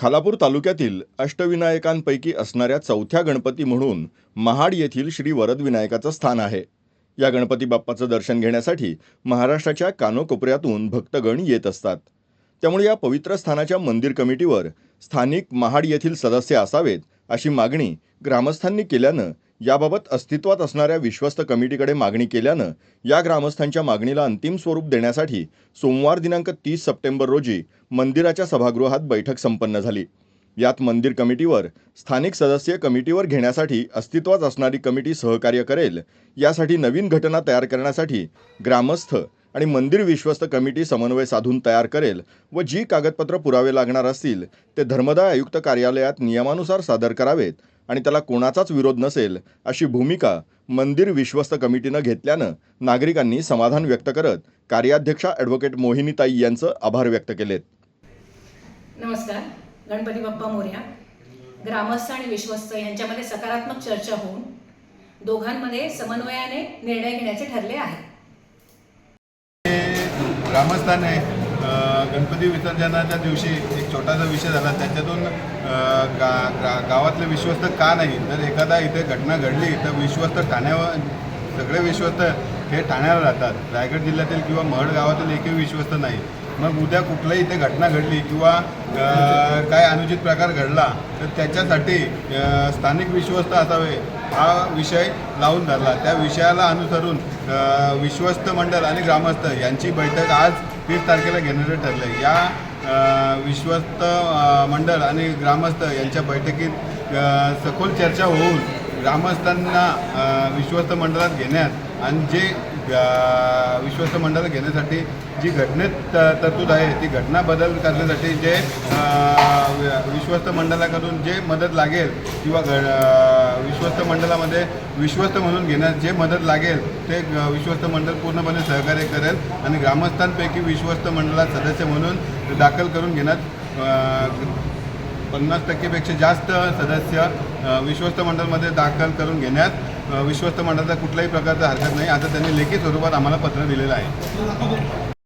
खालापूर तालुक्यातील अष्टविनायकांपैकी असणाऱ्या चौथ्या गणपती म्हणून महाड येथील श्री वरदविनायकाचं स्थान आहे. या गणपती बाप्पाचं दर्शन घेण्यासाठी महाराष्ट्राच्या कानोकोपऱ्यातून भक्तगण येत असतात. त्यामुळे या पवित्र स्थानाच्या मंदिर कमिटीवर स्थानिक महाड येथील सदस्य असावेत अशी मागणी ग्रामस्थांनी केल्यानं याबाबत अस्तित्वात असणाऱ्या विश्वस्त कमिटीकडे मागणी केल्यानं या ग्रामस्थांच्या मागणीला अंतिम स्वरूप देण्यासाठी सोमवार दिनांक तीस सप्टेंबर रोजी मंदिराच्या सभागृहात बैठक संपन्न झाली. यात मंदिर कमिटीवर स्थानिक सदस्य कमिटीवर घेण्यासाठी अस्तित्वात असणारी कमिटी सहकार्य करेल यासाठी नवीन घटना तयार करण्यासाठी ग्रामस्थ आणि मंदिर विश्वस्त कमिटी समन्वय साधून तयार करेल व जी कागदपत्र पुरावे लागणार असतील ते धर्मदाय आयुक्त कार्यालयात नियमानुसार सादर करावेत आणि त्याला कोणाचाच विरोध नसेल अशी भूमिका मंदिर विश्वस्त कमिटीनं घेतल्यानं नागरिकांनी समाधान व्यक्त करत कार्याध्यक्षा ॲडव्होकेट मोहिनीताई यांचं आभार व्यक्त केलेत. नमस्कार गणपती बाप्पा मोर्या. ग्रामस्थ आणि विश्वस्त यांच्यामध्ये सकारात्मक चर्चा होऊन दोघांमध्ये समन्वयाने निर्णय घेण्याचे ठरले आहे. ग्रामस्थाने गणपती विसर्जनाच्या दिवशी एक छोटासा विषय झाला. त्याच्यातून गा गा गावातले विश्वस्त का नाही? जर एखादा इथे घटना घडली तर विश्वस्त ठाण्यावर सगळे विश्वस्त हे ठाण्याला राहतात. रायगड जिल्ह्यातील किंवा महड गावातील एकही विश्वस्त नाही. मग उद्या कुठल्याही इथे घटना घडली किंवा काय अनुचित प्रकार घडला तर त्याच्यासाठी स्थानिक विश्वस्त असावे. हा विषय लावून धरला. त्या विषयाला अनुसरून विश्वस्त मंडळ आणि ग्रामस्थ यांची बैठक आज तीस तारखेला घेण्याचं ठरलं या विश्वस्त मंडळ आणि ग्रामस्थ यांच्या बैठकीत सखोल चर्चा होऊन ग्रामस्थांना विश्वस्त मंडळात घेण्यात आणि जे विश्वस्त मंडळ घेण्यासाठी जी घटनेत त- तरतूद आहे ती घटना बदल करण्यासाठी जे विश्वस्त मंडळाकडून जे मदत लागेल किंवा घ विश्वस्त मंडळामध्ये विश्वस्त म्हणून घेण्यास जे मदत लागेल ते विश्वस्त मंडळ पूर्णपणे सहकार्य करेल आणि ग्रामस्थांपैकी विश्वस्त मंडळात सदस्य म्हणून दाखल करून घेण्यात पन्नास टक्केपेक्षा जास्त सदस्य विश्वस्त मंडळमध्ये दाखल करून घेण्यात विश्वस्त मंडळाचा कुठल्याही प्रकारचा हरकत नाही. आता त्यांनी लेखी स्वरूपात आम्हाला पत्र दिलेलं आहे.